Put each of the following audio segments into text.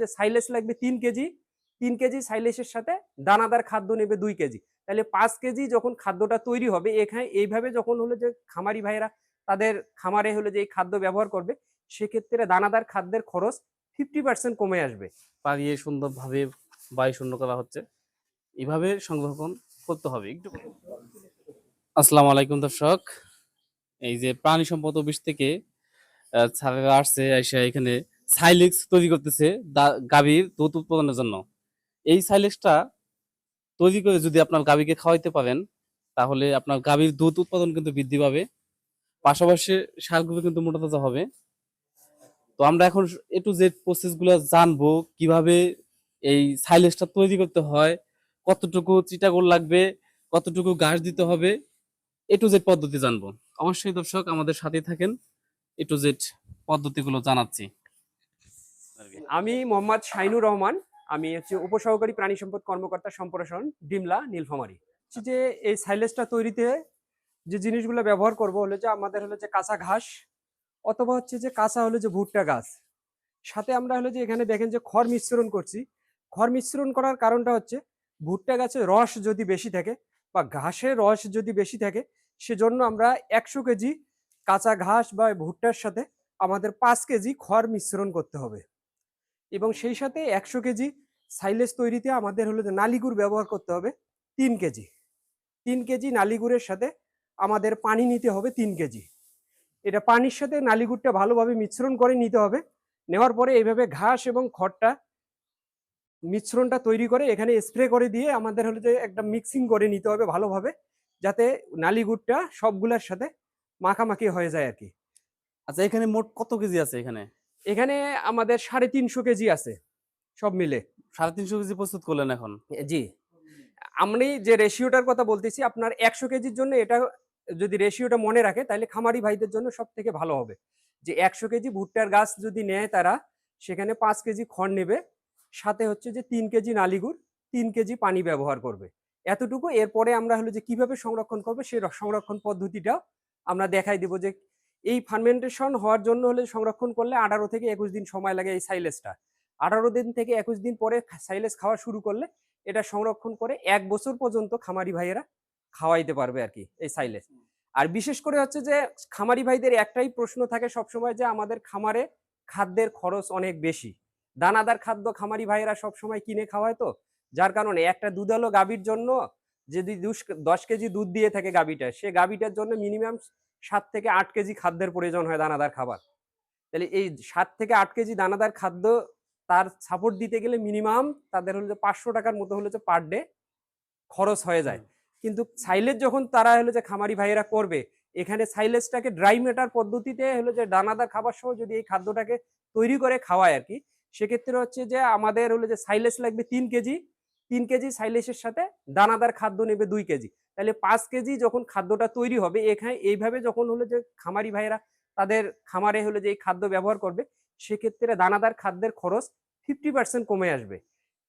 যে সাইলেস লাগবে তিন কেজি তিন কেজি সাইলেসের সাথে দানাদার খাদ্য নেবে দুই কেজি। তাহলে পাঁচ কেজি যখন খাদ্যটা তৈরি হবে, এখানে এইভাবে যখন হলো যে খামারি ভাইরা তাদের খামারে হলো যে এই খাদ্য ব্যবহার করবে, সেক্ষেত্রে দানাদার খাদ্যের খরচ ফিফটি পার্সেন্ট কমে আসবে। পাড়িয়ে সুন্দরভাবে বায়ু শূন্য করা হচ্ছে। এভাবে সংরক্ষণ করতে হবে। একটু আসসালামু আলাইকুম দর্শক। এই যে প্রাণী সম্পদ অফিস থেকে স্যারেরা আসছে এখানে সাইলেক্স তৈরি করতেছে গাভীর দুধ উৎপাদনের জন্য। এই সাইলেক্সটা তৈরি করে যদি আপনার গাভীকে খাওয়াইতে পারেন, তাহলে আপনার গাভীর দুধ উৎপাদন কিন্তু বৃদ্ধি পাবে। পাশাপাশি সারগুলো কিন্তু মোটা তাজা হবে। তো আমরা এখন এ টু জেড প্রসেসগুলো জানব, কীভাবে এই সাইলেসটা তৈরি করতে হয়, কতটুকু চিটাগোল লাগবে, কতটুকু ঘাস দিতে হবে, এ টু জেড পদ্ধতি জানব। অবশ্যই দর্শক, আমাদের সাথে থাকেন। এ টু জেড পদ্ধতিগুলো জানাচ্ছি। আমি মোহাম্মদ শাইনুর রহমান, আমি হচ্ছে উপসহকারী প্রাণী সম্পদ কর্মকর্তা সম্প্রসারণ, ডিমলা, নীলফামারী। যে এই সাইলেসটা তৈরিতে যে জিনিসগুলো ব্যবহার করব হলো যে আমাদের হলো যে কাঁচা ঘাস অথবা হচ্ছে যে কাঁচা হলো যে ভুট্টা গাছ। সাথে আমরা হলো যে এখানে দেখেন যে খড় মিশ্রণ করছি। খড় মিশ্রণ করার কারণটা হচ্ছে ভুট্টা গাছের রস যদি বেশি থাকে বা ঘাসের রস যদি বেশি থাকে, সেজন্য আমরা একশো কেজি কাঁচা ঘাস বা ভুট্টার সাথে আমাদের পাঁচ কেজি খড় মিশ্রণ করতে হবে। এবং সেই সাথে একশো কেজি সাইলেজ তৈরিতে আমাদের হলো যে নালিগুড় ব্যবহার করতে হবে তিন কেজি। তিন কেজি নালিগুড়ের সাথে আমাদের পানি নিতে হবে তিন কেজি। এটা পানির সাথে নালিগুড়টা ভালোভাবে মিশ্রণ করে নিতে হবে। নেওয়ার পরে এইভাবে ঘাস এবং খড়টা মিশ্রণটা তৈরি করে এখানে স্প্রে করে দিয়ে আমাদের হলো যে একটা মিক্সিং করে নিতে হবে ভালোভাবে যাতে নালিগুড়টা সবগুলোর সাথে মাখামাখি হয়ে যায় আর কি। আচ্ছা এখানে মোট কত কেজি আছে এখানে? এখানে আমাদের সাড়ে তিনশো কেজি আছে সব মিলে। সাড়ে তিনশো কেজি প্রস্তুত করলেন এখন? জি। আমি যে রেশিওটার কথা বলতেছি আপনার একশো কেজির জন্য এটা যদি রেশিওটা মনে রাখে তাহলে খামারি ভাইদের জন্য সব থেকে ভালো হবে। যে একশো কেজি ভুট্টার গাছ যদি নেয় তারা সেখানে পাঁচ কেজি খড় নেবে সাথে হচ্ছে যে তিন কেজি নালিগুড় তিন কেজি পানি ব্যবহার করবে। এতটুকু এরপরে আমরা হলো যে কীভাবে সংরক্ষণ করবে সেই সংরক্ষণ পদ্ধতিটাও আমরা দেখাই দেবো যে এই ফার্মেন্টেশন হওয়ার জন্য হলে সংরক্ষণ করলে আঠারো থেকে একুশ দিন সময় লাগে এই সাইলেসটা আঠারো দিন থেকে একুশ দিন পরে সাইলেস খাওয়া শুরু করলে এটা সংরক্ষণ করে এক বছর পর্যন্ত খামারি ভাইয়েরা খাওয়াইতে পারবে আর কি এই সাইলেস আর বিশেষ করে হচ্ছে যে খামারি ভাইদের একটাই প্রশ্ন থাকে সবসময় যে আমাদের খামারে খাদ্যের খরচ অনেক বেশি। দানাদার খাদ্য খামারি ভাইয়েরা সবসময় কিনে খাওয়ায় তো। যার কারণে একটা দুধালো গাভীর জন্য যদি দুশ- কেজি দুধ দিয়ে থাকে গাভীটা, সে গাভীটার জন্য মিনিমাম সাত থেকে আট কেজি খাদ্যের প্রয়োজন হয় দানাদার খাবার। তাহলে এই সাত থেকে আট কেজি দানাদার খাদ্য তার সাপোর্ট দিতে গেলে মিনিমাম তাদের হলো যে পাঁচশো টাকার মতো হলো যে পার ডে খরচ হয়ে যায়। কিন্তু সাইলেজ যখন তারা হলো যে খামারি ভাইয়েরা করবে, এখানে সাইলেজটাকে ড্রাই মেটার পদ্ধতিতে হলো যে দানাদার খাবার সহ যদি এই খাদ্যটাকে তৈরি করে খাওয়ায় আর কি সেক্ষেত্রে হচ্ছে যে আমাদের হলো যে সাইলেজ লাগবে তিন কেজি তিন কেজি সাইলেসের সাথে দানাদার খাদ্য নেবে দুই কেজি। তাহলে পাঁচ কেজি যখন খাদ্যটা তৈরি হবে এখানে এইভাবে যখন হলো যে খামারি ভাইয়েরা তাদের খামারে হলো যে এই খাদ্য ব্যবহার করবে সেক্ষেত্রে দানাদার খাদ্যের খরচ ফিফটি পার্সেন্ট কমে আসবে।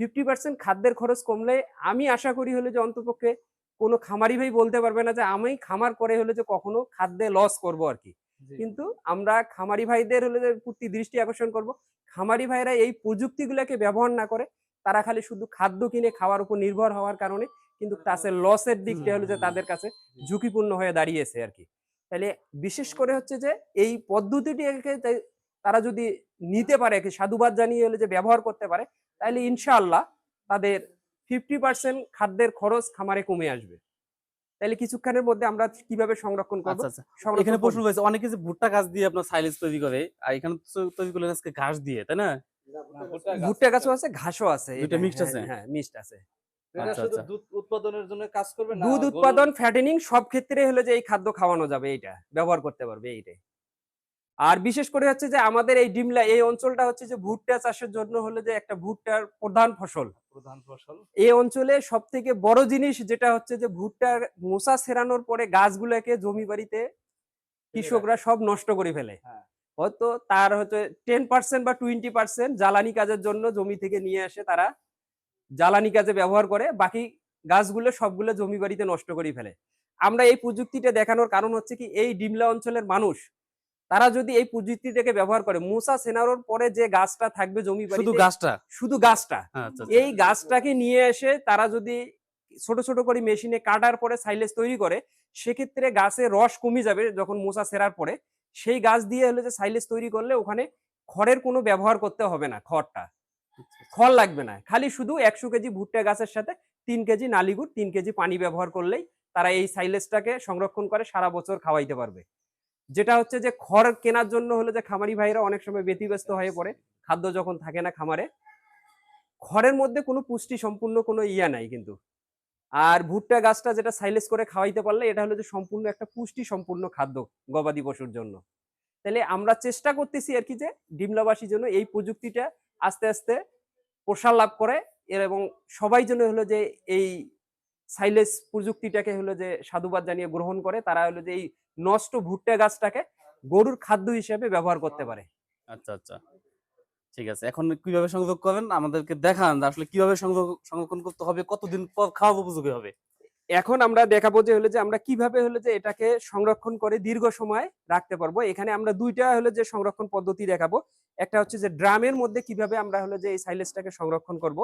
ফিফটি পার্সেন্ট খাদ্যের খরচ কমলে আমি আশা করি হলো যে অন্তপক্ষে কোনো খামারি ভাই বলতে পারবে না যে আমি খামার করে হলে যে কখনো খাদ্যে লস করব আর কি। কিন্তু আমরা খামারি ভাইদের হলে যে প্রতি দৃষ্টি আকর্ষণ করব। খামারি ভাইরা এই প্রযুক্তিগুলোকে ব্যবহার না করে তারা খালি শুধু খাদ্য কিনে খাওয়ার উপর নির্ভর হওয়ার কারণে কিন্তু তাদের লসের দিকটা হলো যে তাদের কাছে ঝুঁকিপূর্ণ হয়ে দাঁড়িয়েছে আর কি। তাহলে বিশেষ করে হচ্ছে যে এই পদ্ধতিটিকে তারা যদি নিতে পারে সাধুবাদ জানিয়ে হলে যে ব্যবহার করতে পারে তাহলে ইনশাআল্লাহ তাদের ফিফটি পার্সেন্ট খাদ্যের খরচ খামারে কমে আসবে। তাহলে কিছুক্ষণের মধ্যে আমরা কীভাবে সংরক্ষণ করব? আচ্ছা আচ্ছা। এখানে প্রশ্ন। রয়েছে অনেকে যে ভুট্টা গাছ দিয়ে আপনার সাইলেজ তৈরি করে আর এখানে তৈরি করলেন আজকে ঘাস দিয়ে তাই না? ভুট্টা গাছও আছে। ঘাসও আছে এটা, mixed হ্যাঁ, আছে? হ্যাঁ মিক্সড আছে। এটা আচ্ছা, শুধু আচ্ছা। দুধ উৎপাদনের জন্য কাজ করবে না দুধ উৎপাদন ফ্যাটেনিং সব ক্ষেত্রে হলো যে এই খাদ্য খাওয়ানো যাবে এইটা ব্যবহার করতে পারবে এইটাই। আর বিশেষ করে হচ্ছে যে আমাদের এই ডিমলা এই অঞ্চলটা হচ্ছে যে ভুট্টা চাষের জন্য হলো যে একটা ভুট্টার প্রধান ফসল। প্রধান ফসল। এই অঞ্চলে সব থেকে বড় জিনিস যেটা হচ্ছে যে ভুট্টার মোসা সেরানোর পরে গাছগুলোকে জমি বাড়িতে কৃষকরা সব নষ্ট করে ফেলে। হ্যাঁ। হয়তো তার হয়তো টেন পার্সেন্ট বা টোয়েন্টি পার্সেন্ট জ্বালানি কাজের জন্য জমি থেকে নিয়ে আসে তারা জ্বালানি কাজে ব্যবহার করে বাকি গাছগুলো সবগুলো জমি বাড়িতে নষ্ট করে ফেলে। আমরা এই প্রযুক্তিটা দেখানোর কারণ হচ্ছে কি এই ডিমলা অঞ্চলের মানুষ তারা যদি এই প্রযুক্তিটাকে ব্যবহার করে মোসা সেনারোর পরে যে গাছটা থাকবে জমি শুধু গাছটা? শুধু গাছটা। হ্যাঁ, আচ্ছা আচ্ছা। এই গাছটাকে নিয়ে এসে তারা যদি ছোট ছোট করে মেশিনে কাটার পরে সাইলেজ তৈরি করে সেক্ষেত্রে গাছের রস কমে যাবে যখন মোসা সেরার পরে। সেই গাছ দিয়ে হলে যে সাইলেজ তৈরি করলে ওখানে খড়ের কোনো ব্যবহার করতে হবে না, খড়টা। খড় লাগবে না। খালি শুধু একশো কেজি ভুট্টা গাছের সাথে তিন কেজি নালিগুড়, তিন কেজি পানি ব্যবহার করলেই তারা এই সাইলেজটাকে সংরক্ষণ করে, সারা বছর খাওয়াইতে পারবে। যেটা হচ্ছে যে খড় কেনার জন্য হলে যে খামারি ভাইরা অনেক সময় ব্যতিব্যস্ত হয়ে পড়ে, খাদ্য যখন থাকে না খামারে, খড়ের মধ্যে কোনো পুষ্টি সম্পূর্ণ কোনো ইয়া নাই কিন্তু। আর ভুট্টা গাছটা যেটা সাইলেস করে খাওয়াইতে পারলে, এটা হলো যে সম্পূর্ণ একটা পুষ্টি সম্পূর্ণ খাদ্য গবাদি পশুর জন্য। তাহলে আমরা চেষ্টা করতেছি আর কি যে ডিমলাবাসীর জন্য এই প্রযুক্তিটা আস্তে আস্তে প্রসার লাভ করে, এর এবং সবাই জন্য হলো যে এই সাইলেস প্রযুক্তিটাকে হলো যে সাধুবাদ জানিয়ে গ্রহণ করে, তারা হলো যে এই নষ্ট ভুট্টা গাছটাকে গরুর খাদ্য হিসেবে ব্যবহার করতে পারে। আচ্ছা আচ্ছা। ঠিক আছে। এখন কীভাবে সংযোগ করবেন আমাদেরকে দেখান আসলে কীভাবে সংযোগ সংরক্ষণ করতে হবে কতদিন পর খাওয়া উপযোগী হবে। এখন আমরা দেখাবো যে হলো যে আমরা কীভাবে হলো যে এটাকে সংরক্ষণ করে দীর্ঘ সময় রাখতে পারব। এখানে আমরা দুইটা হলো যে সংরক্ষণ পদ্ধতি দেখাবো। একটা হচ্ছে যে ড্রামের মধ্যে কীভাবে আমরা হলো যে এই সাইলেজটাকে সংরক্ষণ করব।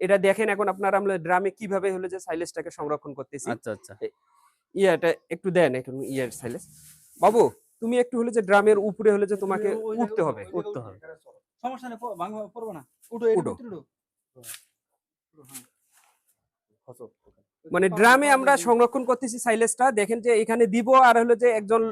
এটা দেখেন এখন আপনারা আমরা ড্রামে কীভাবে হলো যে সাইলেজটাকে সংরক্ষণ করতেছি। আচ্ছা আচ্ছা। ইয়াটা একটু দেন একটু ইয়ার সাইলেজ। বাবু তুমি একটু হলো যে ড্রামের উপরে হলো যে তোমাকে উঠতে হবে উঠতে হবে। সমস্যা নেই ভাঙ পড়ব না। উঠো উঠো। উঠো। হ্যাঁ। মানে ড্রামে আমরা সংরক্ষণ করতেছি সাইলেজটা। দেখেন যে এখানে দিব আর হলো যে একজন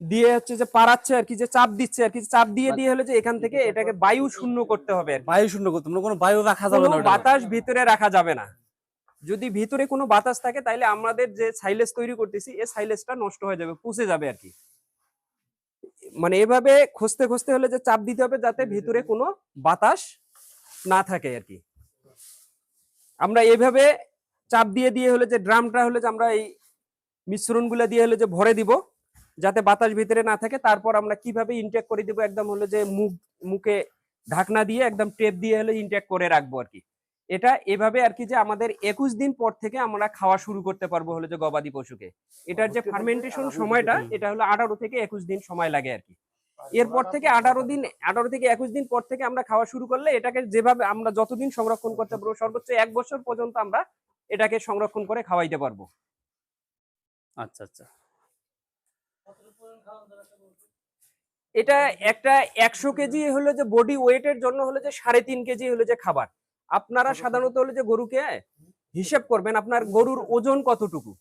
দিয়ে হচ্ছে যে পারাচ্ছে আর কি যে চাপ দিচ্ছে আর কি চাপ দিয়ে দিয়ে হলো যে এখান থেকে এটাকে বায়ু শূন্য করতে হবে আর বায়ু শূন্য করতে মানে কোনো বায়ু রাখা যাবে না বাতাস ভিতরে রাখা যাবে না। যদি ভিতরে কোনো বাতাস থাকে তাহলে আমাদের যে সাইলেজ তৈরি করতেছি এই সাইলেজটা নষ্ট হয়ে যাবে পুষে যাবে আর কি। মানে এভাবে খুঁজতে খুঁজতে হলে যে চাপ দিতে হবে যাতে ভিতরে কোনো বাতাস না থাকে আর কি। আমরা এভাবে চাপ দিয়ে দিয়ে হলে যে ড্রামটা হলে যে আমরা এই মিশ্রণগুলো দিয়ে হলে যে ভরে দিব যাতে বাতাস ভিতরে না থাকে তারপর আমরা কীভাবে ইনটেক করে দিব একদম হলো যে মুখ মুখে ঢাকনা দিয়ে একদম টেপ দিয়ে হলে ইনটেক করে রাখব আর কি। এটা এভাবে আর কি যে আমাদের একুশ দিন পর থেকে আমরা খাওয়া শুরু করতে পারব হলো যে গবাদি পশুকে। এটার যে ফার্মেন্টেশন সময়টা এটা হলো আঠারো থেকে একুশ দিন সময় লাগে আর কি। এরপর থেকে আঠারো দিন আঠারো থেকে একুশ দিন পর থেকে আমরা খাওয়া শুরু করলে এটাকে যেভাবে আমরা যতদিন সংরক্ষণ করতে পারব সর্বোচ্চ এক বছর পর্যন্ত আমরা এটাকে সংরক্ষণ করে খাওয়াইতে পারব। আচ্ছা আচ্ছা। এটা একটা একশো কেজি হলো যে বডি ওয়েটের জন্য হলো যে সাড়ে তিন কেজি হলো যে খাবার। আপনারা সাধারণত হলো যে গরুকে হিসেব করবেন আপনার গরুর ওজন কতটুকু?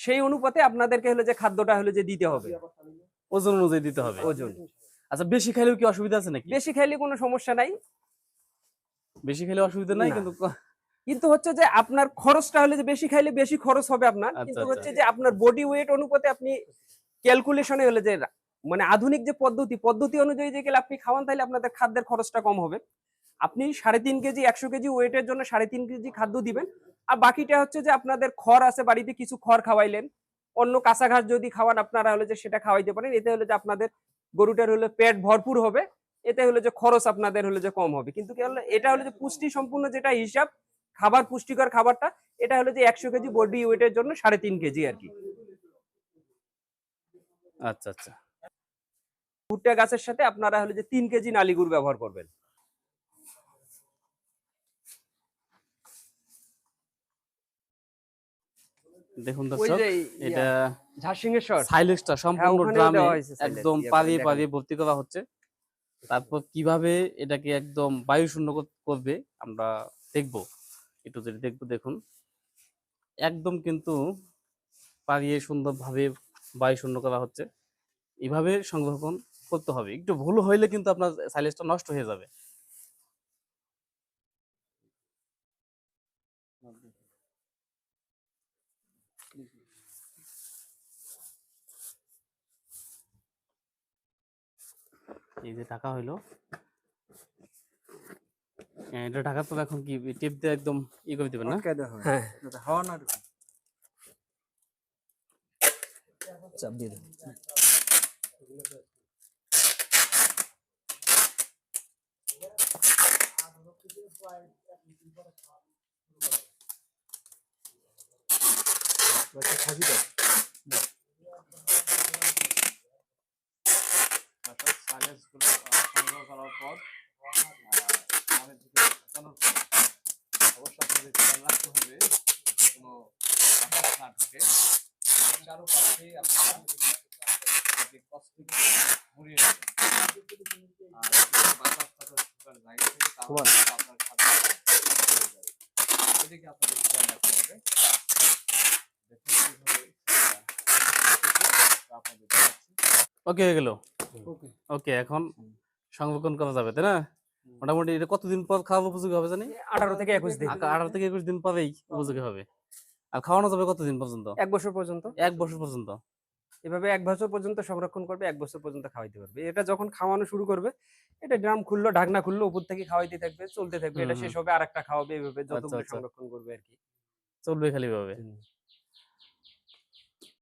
সেই অনুপাতে আপনাদেরকে হলে যে খাদ্যটা হলে যে দিতে হবে। ওজন অনুযায়ী দিতে হবে। ওজন। আচ্ছা বেশি খাইলেও কি অসুবিধা আছে নাকি? বেশি খাইলে কোনো সমস্যা নাই। বেশি খাইলে অসুবিধা নাই কিন্তু কিন্তু হচ্ছে যে আপনার খরচটা হলে যে বেশি খাইলে বেশি খরচ হবে আপনার। আচ্ছা, কিন্তু আচ্ছা। হচ্ছে যে আপনার বডি ওয়েট অনুপাতে আপনি ক্যালকুলেশনে হলে যে মানে আধুনিক যে পদ্ধতি পদ্ধতি অনুযায়ী যে গেলে আপনি খাওয়ান তাহলে আপনাদের খাদ্যের খরচটা কম হবে। আপনি সাড়ে তিন কেজি একশো কেজি ওয়েটের জন্য সাড়ে তিন কেজি খাদ্য দিবেন। আর বাকিটা হচ্ছে যে আপনাদের খড় আছে বাড়িতে কিছু খড় খাওয়াইলেন অন্য কাঁচা ঘাস যদি খাওয়ান আপনারা হলে যে সেটা খাওয়াইতে পারেন। এতে হলে যে আপনাদের গরুটার হলে পেট ভরপুর হবে এতে হলে যে খরচ আপনাদের হলে যে কম হবে। কিন্তু কি হলো এটা হলো যে পুষ্টি সম্পূর্ণ যেটা হিসাব খাবার পুষ্টিকর খাবারটা এটা হলো যে একশো কেজি বডি ওয়েটের জন্য সাড়ে তিন কেজি আর কি। আচ্ছা আচ্ছা। ভুট্টা গাছের সাথে আপনারা হলে যে তিন কেজি নালিগুড় ব্যবহার করবেন। দেখুন দর্শক এটা ঝাসিংহেশ্বর। সাইলেক্সটা সম্পূর্ণ ড্রামে একদম পালিয়ে পালিয়ে ভর্তি করা হচ্ছে। তারপর কীভাবে এটাকে একদম বায়ু শূন্য করবে আমরা দেখব। একটু যদি দেখব দেখুন। একদম কিন্তু পালিয়ে সুন্দরভাবে বায়ু শূন্য করা হচ্ছে। এভাবে সংরক্ষণ করতে হবে। একটু ভুল হইলে কিন্তু আপনার সাইলেজটা নষ্ট হয়ে যাবে। এই যে ঢাকা হইল। হ্যাঁ, এটা ঢাকার তো এখন কি টেপ দিয়ে একদম ই করে দিবেন না? হ্যাঁ। হাওয়া না ঢুকে। চাপ দিয়ে দেন। খাসি দাও সাইলেন্সগুলো সংগ্রহ করার পর আমাদের দিকে ঢোকানোর পর আপনাদের খেয়াল রাখতে হবে কোনো বাতাস না ঢুকে আর চারোপাশে আপনারা কস্টিক মুড়িয়ে নেবেন। আর বাতাস টাতাস ঢোকার জায়গা থেকে আপনার নষ্ট এদিকে আপনাদের খেয়াল রাখতে হবে দেখুন কীভাবে আপনাদের ওকে হয়ে গেল। ওকে ওকে এখন সংরক্ষণ করা যাবে তাই না? মোটামুটি এটা কতদিন পর খাওয়ার উপযোগী হবে জানি? আঠারো থেকে একুশ দিন। আঠারো থেকে একুশ দিন পরেই উপযোগী হবে। আর খাওয়ানো যাবে কতদিন পর্যন্ত? এক বছর পর্যন্ত। এক বছর পর্যন্ত। এভাবে এক বছর পর্যন্ত সংরক্ষণ করবে এক বছর পর্যন্ত খাওয়াইতে পারবে। এটা যখন খাওয়ানো শুরু করবে এটা ড্রাম খুললো ঢাকনা খুললো উপর থেকে খাওয়াইতে থাকবে চলতে থাকবে এটা শেষ হবে আর একটা খাওয়াবে এভাবে যতগুলো আচ্ছা। সংরক্ষণ করবে আর কি। চলবে খালি ভাবে।